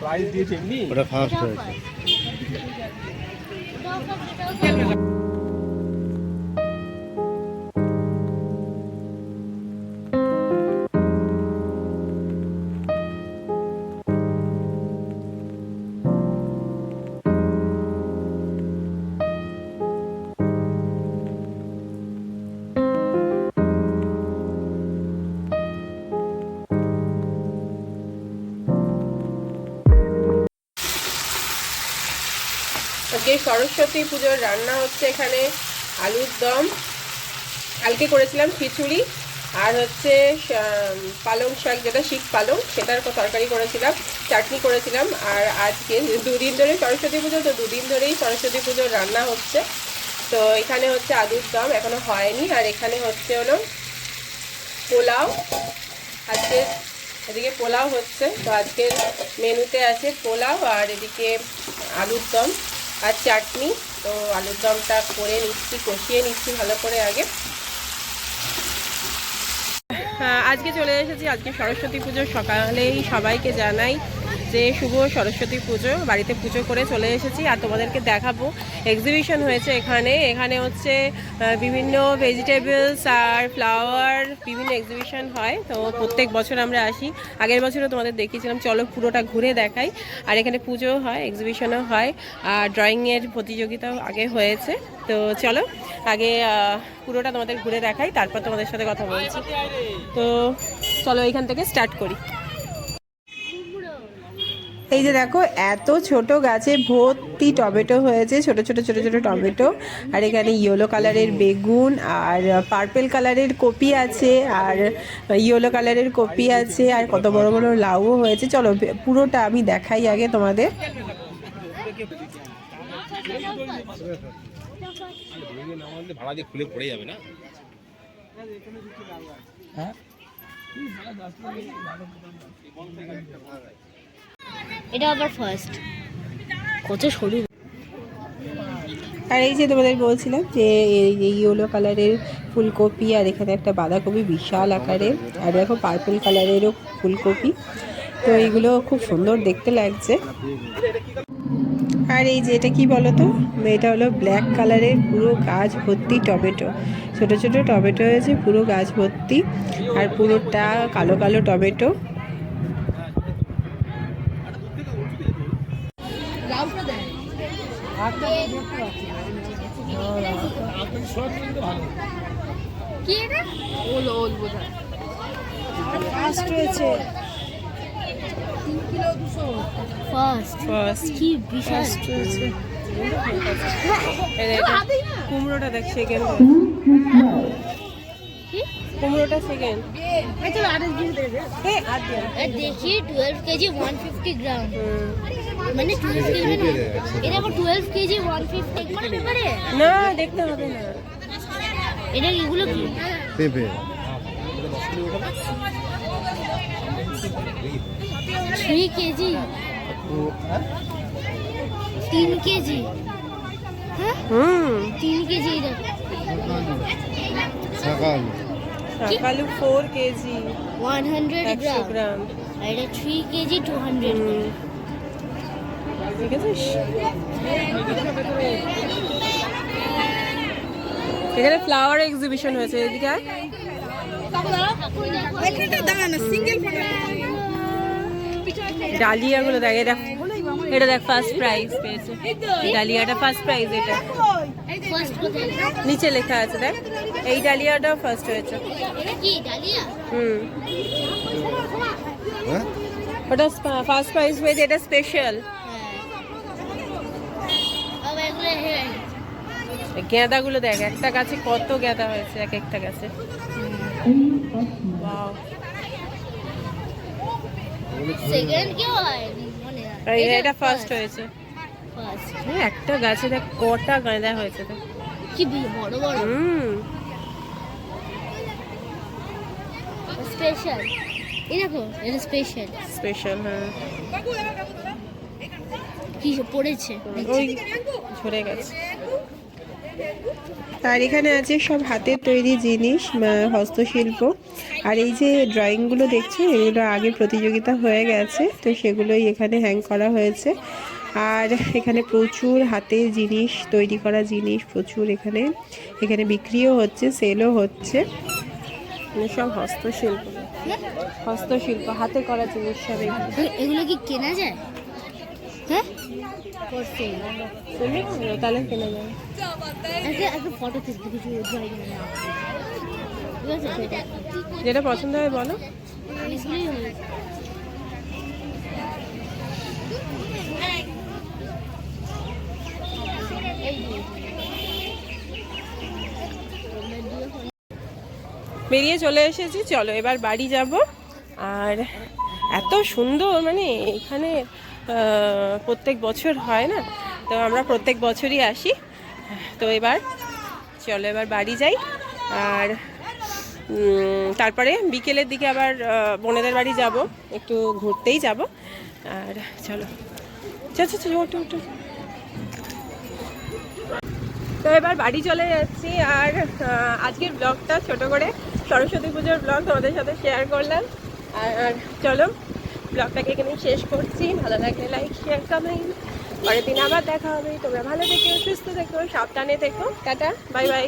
Price দিয়েছে। এমনি? ওটা ফার্স্ট হয়েছে। আজকে সরস্বতী পুজোর রান্না হচ্ছে এখানে আলুর দম। কালকে করেছিলাম খিচুড়ি আর হচ্ছে পালং শাক যেটা শিক পালং, সেটার তরকারি করেছিলাম, চাটনি করেছিলাম। আর আজকে দুদিন ধরে সরস্বতী পুজো, তো দুদিন ধরেই সরস্বতী পুজোর রান্না হচ্ছে। তো এখানে হচ্ছে আলুর দম এখনও হয়নি। আর এখানে হচ্ছে হলো পোলাও। আজকে এদিকে পোলাও হচ্ছে। তো আজকের মেনুতে আছে পোলাও আর এদিকে আলুর দম। আর চাটনি। তো আলুর দমটা করে নিচ্ছি কষিয়ে নিচ্ছি ভালো করে আগে। হ্যাঁ, আজকে চলে এসেছি আজকে সরস্বতী পুজো সকালেই সবাইকে জানাই যে শুভ সরস্বতী পুজো, বাড়িতে পুজো করে চলে এসেছি আর তোমাদেরকে দেখাবো। এক্সিবিশন হয়েছে এখানে। এখানে হচ্ছে বিভিন্ন ভেজিটেবলস আর ফ্লাওয়ার বিভিন্ন এক্সিবিশন হয়। তো প্রত্যেক বছর আমরা আসি। আগের বছরও তোমাদের দেখিয়েছিলাম, চলো পুরোটা ঘুরে দেখাই। আর এখানে পুজো হয় এক্সিবিশনও হয়। আর ড্রয়িংয়ের প্রতিযোগিতাও আগে হয়েছে। তো চলো, আগে পুরোটা তোমাদের ঘুরে দেখাই, তারপর তোমাদের সাথে কথা বলছি। তো চলো এখান থেকে স্টার্ট করি। এই যে দেখো, এত ছোট গাছে ভর্তি টমেটো হয়েছে, ছোট ছোট ছোট ছোট টমেটো। আর এখানে ইয়েলো কালারের বেগুন, আর পার্পেল কালারের কপি আছে, আর ইয়েলো কালারের কপি আছে, আর কত বড় বড় লাউও হয়েছে। চলো, পুরোটা আমি দেখাই আগে তোমাদের। না এটা আবার ফার্স্ট কত সরু আর এই যে তোমাদের বলছিলাম যে এই ইয়েলো কালারের ফুলকপি আর এখানে একটা বাঁধাকপি বিশাল আকারের, আর দেখো পার্পল কালারেরও ফুলকপি। তো এইগুলো খুব সুন্দর দেখতে লাগছে। আর এই যে এটা কি বলো তো এটা হলো ব্ল্যাক কালারের পুরো গাছ ভর্তি টমেটো। ছোট ছোট টমেটো হয়েছে, পুরো গাছ ভর্তি। আর পুরোটা কালো কালো টমেটো। কি এটা? ওল ওল বোধহয়। ফার্স্ট হয়েছে। ফার্স্ট ফার্স্ট কি বিশাল। হয়েছে। কুমড়োটা দেখ সেকেন্ড কুমড়োটা সেকেন্ড আর দেখি twelve KG one fifty gram মানে টুয়েলভ কেজি এটা আবার টুয়েলভ কেজি ওয়ান ফিফটি মানে ব্যাপারে? না দেখতে হবে না। এটা এগুলো কি? পেঁপে। থ্রি কেজি তিন কেজি হুম। তিন কেজি এটা। সকাল সকালু four KG one hundred gram আর এটা থ্রি কেজি টু হান্ড্রেড এখানে ফ্লাওয়ার এক্সিবিশন হয়েছে এদিকে আয়। ডালিয়াগুলো দেখ এটা এটা দেখ ফার্স্ট প্রাইজ পেয়েছে। ডালিয়াটা ফার্স্ট প্রাইজ এটা। নিচে লেখা আছে দেখ। এই ডালিয়াটাও ফার্স্ট হয়েছে। এটা কি ডালিয়া? হুম। ওটা ফার্স্ট প্রাইজ হয়েছে এটা স্পেশাল আবার এগুলো হ্যাঁ গেঁদাগুলো দেখ একটা গাছে কত গেঁদা হয়েছে এক একটা গাছে। হয়? এটা ফার্স্ট হয়েছে। একটা গাছে দেখ কটা গেঁদা হয়েছে দেখ। কি বড় বড়। হুম। স্পেশাল দেখো এটা স্পেশাল স্পেশাল হ্যাঁ। কি পড়েছে? ওই ঝরে গেছে। আর এখানে আছে সব হাতের তৈরি জিনিস হস্তশিল্প। আর এই যে ড্রয়িংগুলো দেখছ, এগুলো আগে প্রতিযোগিতা হয়ে গেছে, তো সেগুলোই এখানে হ্যাং করা হয়েছে। আর এখানে প্রচুর হাতের জিনিস, তৈরি করা জিনিস প্রচুর এখানে। এখানে বিক্রিও হচ্ছে সেলও হচ্ছে। মানে সব হস্তশিল্প। হস্তশিল্প, হাতে করা জিনিস সব এগুলো কি কেনা যায়? হ্যাঁ? তাহলে যেটা পছন্দ হয় বলো। বেরিয়ে চলে এসেছি, চলো এবার বাড়ি যাব আর এত সুন্দর মানে এখানে প্রত্যেক বছর হয় না? তো আমরা প্রত্যেক বছরই আসি। তো এবার চলো, এবার বাড়ি যাই। আর তারপরে বিকেলের দিকে আবার বোনেদের বাড়ি যাব। একটু ঘুরতেই যাব। আর চলো। চল চল ওঠো ওঠো তো এবার বাড়ি চলে যাচ্ছি। আর আজকের ব্লগটা ছোট করে সরস্বতী পুজোর ব্লগ তোমাদের সাথে শেয়ার করলাম। আর চলো। ব্লগটাকে এখানে শেষ করছি। ভালো লাগলে লাইক শেয়ার কমেন্ট পরের দিন আবার দেখা হবে। তোমরা ভালো থেকো, সুস্থ থেকো, সাবধানে থেকো। Tata bye bye